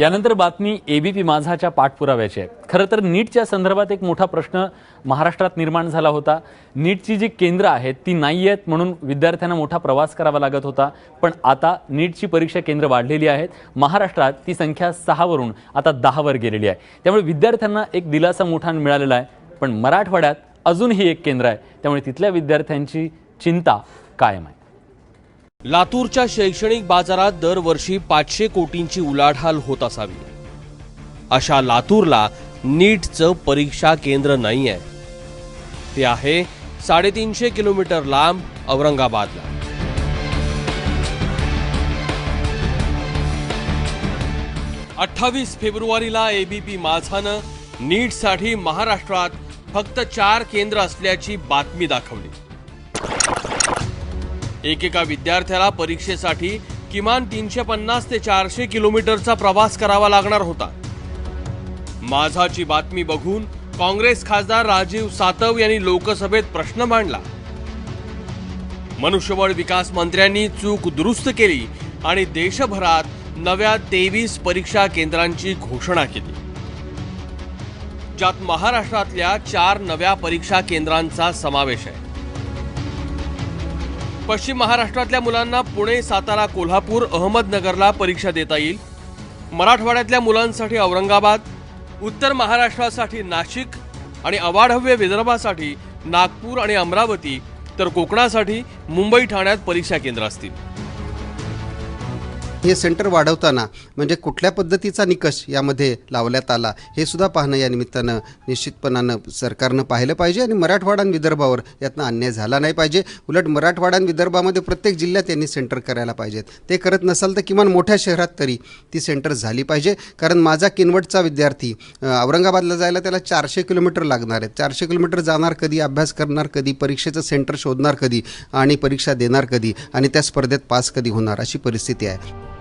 यानंतर बातमी एबीपी माझाच्या पाठपुराव्याची आहे. खरं तर नीटच्या संदर्भात एक मोठा प्रश्न महाराष्ट्रात निर्माण झाला होता. नीटची जी केंद्र आहेत ती नाही आहेत म्हणून विद्यार्थ्यांना मोठा प्रवास करावा लागत होता. पण आता नीटची परीक्षा केंद्र वाढलेली आहेत. महाराष्ट्रात ती संख्या सहावरून आता दहावर गेलेली आहे. त्यामुळे विद्यार्थ्यांना एक दिलासा मोठा मिळालेला आहे. पण मराठवाड्यात अजूनही एक केंद्र आहे. त्यामुळे तिथल्या विद्यार्थ्यांची चिंता कायम आहे. लातूरच्या शैक्षणिक बाजारात दरवर्षी पाचशे कोटींची उलाढाल होत असावी. अशा लातूरला नीटचं परीक्षा केंद्र नाही आहे ते आहे साडेतीनशे किलोमीटर लांब औरंगाबादला. अठ्ठावीस फेब्रुवारीला एबीपी माझानं नीटसाठी महाराष्ट्रात फक्त चार केंद्र असल्याची बातमी दाखवली. एकेका विद्यार्थ्याला परीक्षेसाठी किमान तीनशे पन्नास ते चारशे किलोमीटरचा प्रवास करावा लागणार होता. माझाची बातमी बघून काँग्रेस खासदार राजीव सातव यांनी लोकसभेत प्रश्न मांडला. मनुष्यबळ विकास मंत्र्यांनी चूक दुरुस्त केली आणि देशभरात नव्या तेवीस परीक्षा केंद्रांची घोषणा केली. ज्यात महाराष्ट्रातल्या चार नव्या परीक्षा केंद्रांचा समावेश आहे. पश्चिम महाराष्ट्रातल्या मुलांना पुणे सातारा कोल्हापूर अहमदनगरला परीक्षा देता येईल. मराठवाड्यातल्या मुलांसाठी औरंगाबाद उत्तर महाराष्ट्रासाठी नाशिक आणि अवाढव्य विदर्भासाठी नागपूर आणि अमरावती तर कोकणासाठी मुंबई ठाण्यात परीक्षा केंद्र असतील. हे सेंटर वाढवताना म्हणजे कुठल्या पद्धतीचा निकष यामध्ये लावण्यात आला हे सुद्धा पाहणं या निमित्तानं निश्चितपणानं सरकारनं पाहिलं पाहिजे आणि मराठवाडा आणि विदर्भावर यातनं अन्याय झाला नाही पाहिजे. उलट मराठवाडा आणि विदर्भामध्ये प्रत्येक जिल्ह्यात यांनी सेंटर करायला पाहिजेत. ते करत नसाल तर किमान मोठ्या शहरात तरी ती सेंटर झाली पाहिजे. कारण माझा किनवटचा विद्यार्थी औरंगाबादला जायला त्याला चारशे किलोमीटर लागणार आहेत. चारशे किलोमीटर जाणार कधी अभ्यास करणार कधी परीक्षेचं सेंटर शोधणार कधी आणि परीक्षा देणार कधी आणि त्या स्पर्धेत पास कधी होणार अशी परिस्थिती आहे.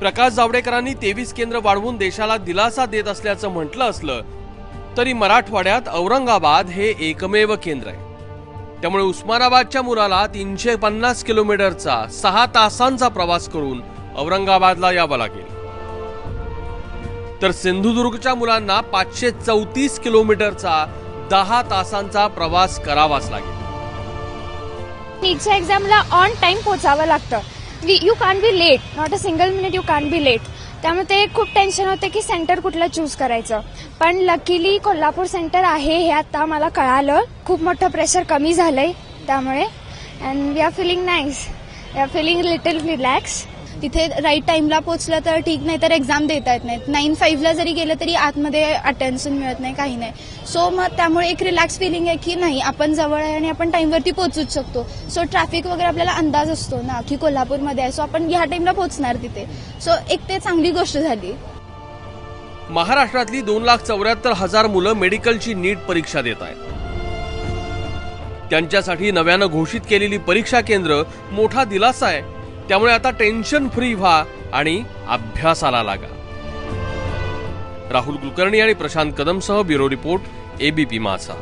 प्रकाश जावडेकरांनी तेवीस केंद्र वाढवून देशाला दिलासा देत असल्याचं म्हटलं असलं तरी मराठवाड्यात औरंगाबाद हे एकमेव केंद्र आहे. त्यामुळे उस्मानाबादच्या मुलाला तीनशे पन्नास किलोमीटरचा सहा तासांचा प्रवास करून औरंगाबादला यावं लागेल. तर सिंधुदुर्गच्या मुलांना पाचशे चौतीस किलोमीटरचा दहा तासांचा प्रवास करावाच लागेल. नीटच्या एक्झामला ऑन टाइम पोचावं लागतं. You can be late not a single minute you can be late त्यामुळे ते खूप टेन्शन होते की सेंटर कुठलं चूज करायचं. पण लकीली कोल्हापूर सेंटर आहे हे आता मला कळालं. खूप मोठं प्रेशर कमी झालंय त्यामुळे. And we are feeling nice we are feeling little relax तिथे राईट टाईमला पोहोचलं तर ठीक नाही तर एक्झाम देता येत नाहीत. नाईन फाईव्हला जरी गेलं तरी आतमध्ये अटेन्शन मिळत नाही काही नाही. सो मग त्यामुळे एक रिलॅक्स फिलिंग आहे की नाही आपण जवळ आहे आणि आपण टाईमवरती पोहोचूच शकतो. सो ट्रॅफिक वगैरे आपल्याला अंदाज असतो ना की कोल्हापूरमध्ये आहे. सो आपण ह्या टाइमला पोहोचणार तिथे. सो एक ते चांगली गोष्ट झाली. महाराष्ट्रातली दोन लाख चौऱ्याहत्तर हजार मुलं मेडिकलची नीट परीक्षा देत आहेत. त्यांच्यासाठी नव्यानं घोषित केलेली परीक्षा केंद्र मोठा दिलासा आहे. त्यामुळे आता टेन्शन फ्री व्हा आणि अभ्यासाला लागा. राहुल कुलकर्णी आणि प्रशांत कदमसह ब्युरो रिपोर्ट एबीपी माझा